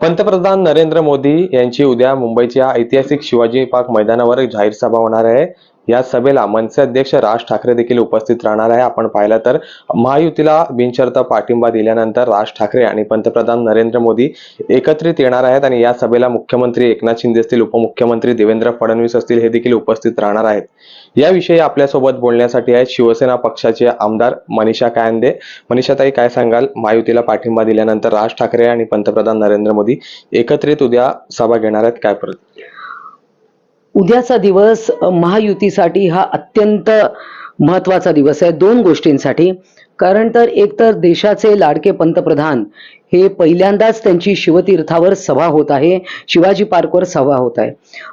पंतप्रधान नरेंद्र मोदी यांची उद्या मुंबईच्या ऐतिहासिक शिवाजी पार्क मैदानावर जाहीर सभा होणार आहे. या सभेला मनसे अध्यक्ष राज ठाकरे देखील उपस्थित राहणार आहे. आपण पाहिलं तर महायुतीला बिनशर्त पाठिंबा दिल्यानंतर राज ठाकरे आणि पंतप्रधान नरेंद्र मोदी एकत्रित येणार आहेत आणि या सभेला मुख्यमंत्री एकनाथ शिंदे असतील उपमुख्यमंत्री देवेंद्र फडणवीस असतील हे देखील उपस्थित राहणार आहेत. याविषयी आपल्यासोबत बोलण्यासाठी आहेत शिवसेना पक्षाचे आमदार मनीषा कायंदे. मनीषाताई काय सांगाल? महायुतीला पाठिंबा दिल्यानंतर राज ठाकरे आणि पंतप्रधान नरेंद्र मोदी एकत्रित उद्या सभा घेणार आहेत. काय परत? उद्याचा दिवस महायुतीसाठी हा अत्यंत महत्त्वाचा दिवस आहे दोन गोष्टींसाठी. कारण तर एक तर देशाचे लाडके पंतप्रधान हे पहिल्यांदाच त्यांची शिवतीर्थावर सभा होत आहे शिवाजी पार्कवर सभा होत आहे.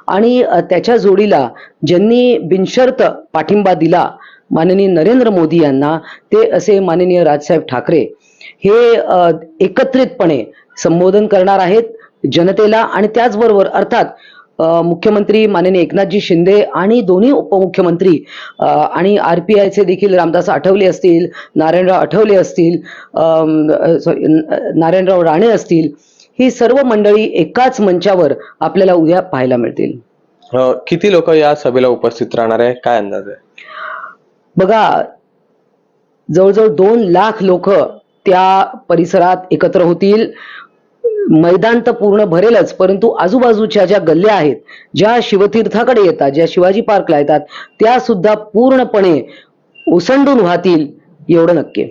आणि त्याच्या जोडीला ज्यांनी बिनशर्त पाठिंबा दिला माननीय नरेंद्र मोदी यांना ते असे माननीय राजसाहेब ठाकरे हे एकत्रितपणे संबोधन करणार आहेत जनतेला आणि त्याचबरोबर अर्थात मुख्यमंत्री माननीय एकनाथजी शिंदे आणि दोन्ही उपमुख्यमंत्री आणि आर पी आयचे देखील रामदास आठवले असतील नारायणराव आठवले असतील नारायणराव राणे असतील ही सर्व मंडळी एकाच मंचावर आपल्याला उद्या पाहायला मिळतील. किती लोक या सभेला उपस्थित राहणार आहे? काय अंदाज आहे? बघा जवळजवळ दोन लाख लोक त्या परिसरात एकत्र होतील. मैदान तर पूर्ण भरेलच परंतु आजूबाजूच्या ज्या गल्ल्या आहेत ज्या शिवतीर्थाकडे येतात ज्या शिवाजी पार्कला येतात त्या सुद्धा पूर्णपणे उसंडून वाहतील एवढं नक्की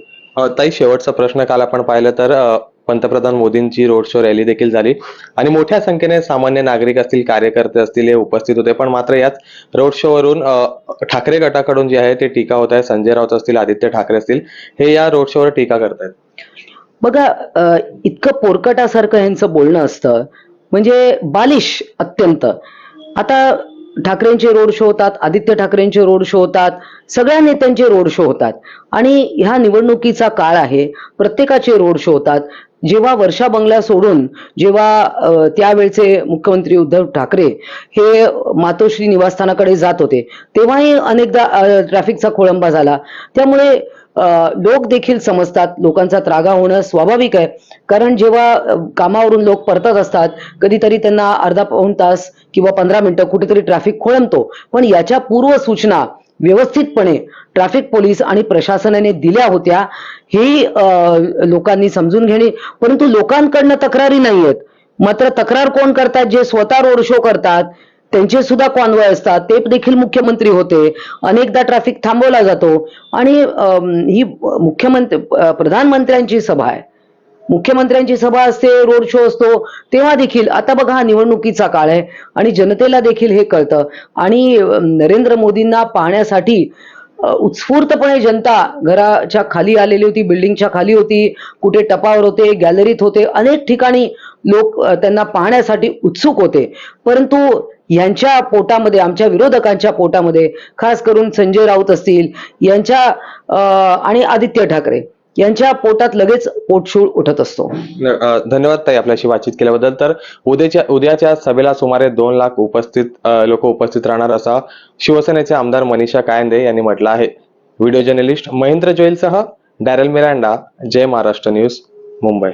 ताई शेवटचा प्रश्न काल आपण पाहिलं तर पंतप्रधान मोदींची रोड शो रॅली देखील झाली. आणि मोठ्या संख्येने सामान्य नागरिक असतील कार्यकर्ते असतील हे उपस्थित होते. पण मात्र याच रोड शो वरून ठाकरे गटाकडून जे आहे ते टीका होत आहे. संजय राऊत असतील आदित्य ठाकरे असतील हे या रोड शोवर टीका करतायत. बघा इतकं पोरकटासारखं ह्यांचं बोलणं असतं. म्हणजे बालिश अत्यंत. आता ठाकरेंचे रोड शो होतात आदित्य ठाकरेंचे रोड शो होतात सगळ्या नेत्यांचे रोड शो होतात. आणि ह्या निवडणुकीचा काळ आहे प्रत्येकाचे रोड शो होतात. जेव्हा वर्षा बंगला सोडून जेव्हा त्यावेळचे मुख्यमंत्री उद्धव ठाकरे हे मातोश्री निवासस्थानाकडे जात होते तेव्हाही अनेकदा ट्रॅफिकचा खोळंबा झाला. त्यामुळे लोक देखील समजतात. लोकांचा त्रागा होणं स्वाभाविक आहे. कारण जेव्हा कामावरून लोक परतत असतात कधीतरी त्यांना अर्धा पाऊण तास किंवा पंधरा मिनिटं कुठेतरी ट्रॅफिक खोळंबतो. पण याच्या पूर्व सूचना व्यवस्थितपणे ट्रॅफिक पोलीस आणि प्रशासनाने दिल्या होत्या ही लोकांनी समजून घेणे. परंतु लोकांकडनं तक्रारी नाही आहेत मात्र तक्रार कोण करतात? जे स्वतः रोड शो करतात त्यांचे सुद्धा कॉन्वॉय असतात. ते देखील मुख्यमंत्री होते. अनेकदा ट्रॅफिक थांबवला जातो. आणि ही मुख्यमंत्री प्रधानमंत्र्यांची सभा आहे. मुख्यमंत्र्यांची सभा असते रोड शो असतो. तेव्हा देखील आता बघा हा निवडणुकीचा काळ आहे. आणि जनतेला देखील हे कळतं. आणि नरेंद्र मोदींना पाहण्यासाठी उत्स्फूर्तपणे जनता घराच्या खाली आलेली होती बिल्डिंगच्या खाली होती कुठे टपावर होते गॅलरीत होते. अनेक ठिकाणी लोक त्यांना पाहण्यासाठी उत्सुक होते. परंतु यांच्या पोटामध्ये आमच्या विरोधकांच्या पोटामध्ये खास करून संजय राऊत असतील यांच्या आणि आदित्य ठाकरे यांच्या पोटात लगेच पोटशूळ उठत असतो. धन्यवाद ताई आपल्याशी बातचीत केल्याबद्दल. तर उद्याच्या उद्याच्या सभेला सुमारे दोन लाख उपस्थित लोक उपस्थित राहणार असा शिवसेनेचे आमदार मनीषा कायंदे यांनी म्हटलं आहे. Video journalist Mahendra जोईलसह Darrel Miranda Jai Maharashtra news Mumbai.